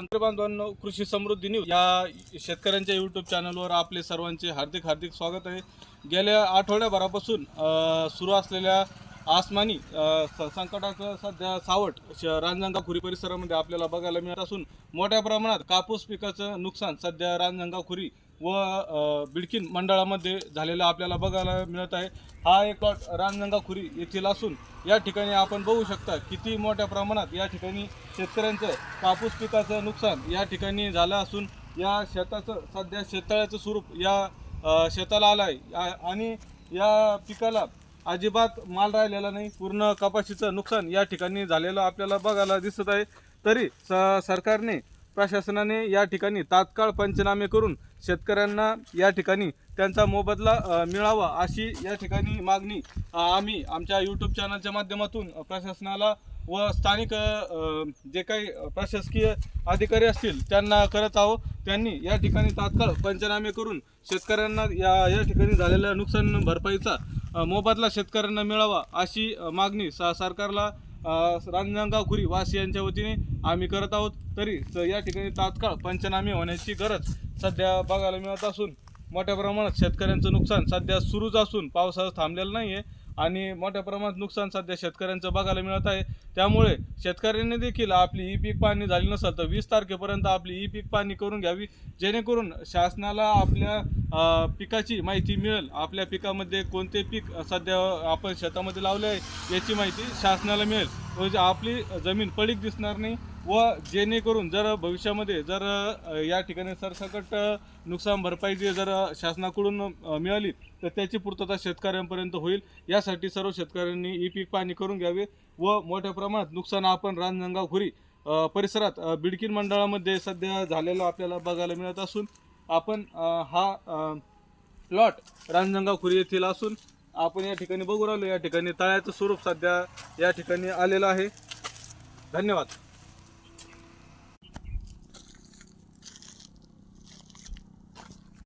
बांधवांनो कृषी समृद्धी न्यूज या शेतकऱ्यांच्या युट्यूब चॅनलवर आपले सर्वांचे हार्दिक हार्दिक स्वागत आहे. गेल्या आठवड्याभरापासून सुरू असलेल्या आसमानी स- संकटाचं सध्या सावट श- खुरी परिसरामध्ये आपल्याला बघायला मिळत असून मोठ्या प्रमाणात कापूस पिकाचं नुकसान सध्या रांजणगाव खुरी व बिडकीन मंडळामध्ये झालेला आपल्याला बघायला मिळत आहे. हा एक प्लॉट येथील असून या ठिकाणी आपण बघू शकता किती मोठ्या प्रमाणात या ठिकाणी शेतकऱ्यांचं कापूस पिकाचं नुकसान या ठिकाणी झालं असून या शेताचं सध्या शेततळ्याचं स्वरूप या शेताला आलं आहे. आणि या पिकाला अजिबात माल राहिलेला नाही. पूर्ण कपाशीचं नुकसान या ठिकाणी झालेलं आपल्याला बघायला दिसत आहे. तरी स सरकारने प्रशासनाने या ठिकाणी तात्काळ पंचनामे करून शेतकऱ्यांना या ठिकाणी त्यांचा मोबदला मिळावा अशी या ठिकाणी मागणी आम्ही आमच्या यूट्यूब चॅनलच्या माध्यमातून प्रशासनाला व स्थानिक जे काही प्रशासकीय अधिकारी असतील त्यांना करत आहोत. त्यांनी या ठिकाणी तात्काळ पंचनामे करून शेतकऱ्यांना या या ठिकाणी झालेल्या नुकसान भरपाईचा मोबदला शेतकऱ्यांना मिळावा अशी मागणी स सरकारला रांजणगाव खुरी वासी यांच्या वतीने आम्ही करत आहोत. तरी या ठिकाणी तात्काळ पंचनामे होण्याची गरज सध्या बघायला मिळत असून मोठ्या प्रमाणात शेतकऱ्यांचं नुकसान सध्या सुरूच असून पावसाळा थांबलेलं नाही आहे आणि मोठ्या प्रमाणात नुकसान सध्या शेतकऱ्यांचं बघायला मिळत आहे. त्यामुळे शेतकऱ्यांनी देखील आपली ई पीक पाहणी झाली नसेल तर वीस तारखेपर्यंत आपली ई पीक पाहणी करून घ्यावी. जेणेकरून शासनाला आपल्या पिकाची माहिती मिळेल. आपल्या पिकामध्ये कोणते पीक सध्या आपण शेतामध्ये लावले आहे याची माहिती शासनाला मिळेल. म्हणजे आपली जमीन पडीक दिसणार नाही. व जेणेकरून जर भविष्यामध्ये जर या ठिकाणी सरसकट नुकसान भरपाई जी जर शासनाकडून मिळाली तर त्याची पूर्तता शेतकऱ्यांपर्यंत होईल. यासाठी सर्व शेतकऱ्यांनी ई पीक पाणी करून घ्यावे व मोठ्या प्रमाणात नुकसान आपण रांजणगाव खुरी परिसरात बिडकीन मंडळामध्ये सध्या झालेलं आपल्याला बघायला मिळत असून आपण हा प्लॉट रांजणगाव खुरी येथील असून आपण या ठिकाणी बघू राहिलो या ठिकाणी तळ्याचं स्वरूप सध्या या ठिकाणी आलेलं आहे. धन्यवाद.